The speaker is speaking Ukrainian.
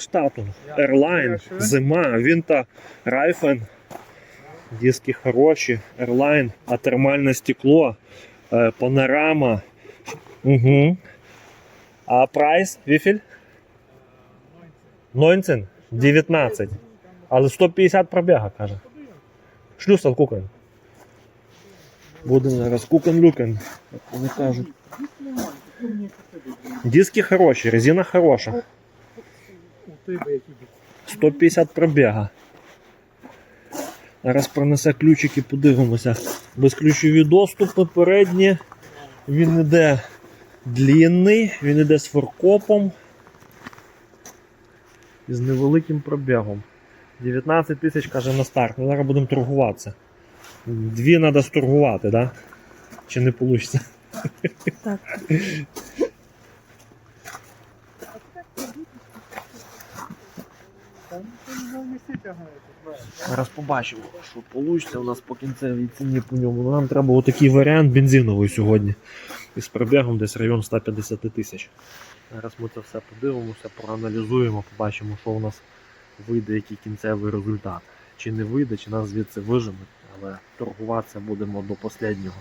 Кронштадту, Airline, зима, Вінта, Райфен. Диски хороші, Airline, атермальне стекло, е, панорама. Угу. А прайс, віфель? 19, 19. Але 150 пробіга, каже. Шлюсов кукен. Буде зараз кукен люкен, як вони кажуть. Диски хороші, резина хороша. У тебе які 150 пробіга. Зараз пронесе ключики, подивимося. Безключові доступи передні. Він іде длінний, він іде з форкопом. І з невеликим пробігом. 19 тисяч каже на старт. Ну, зараз будемо торгуватися. Дві треба сторгувати, да? Чи не вийде? Так. Зараз побачимо, що вийде у нас по кінцевій ціні по ньому. Нам треба отакий варіант бензиновий сьогодні. Із пробігом десь район 150 тисяч. Зараз ми це все подивимося, проаналізуємо, побачимо, що у нас вийде, який кінцевий результат. Чи не вийде, чи нас звідси виженуть, але торгуватися будемо до останнього.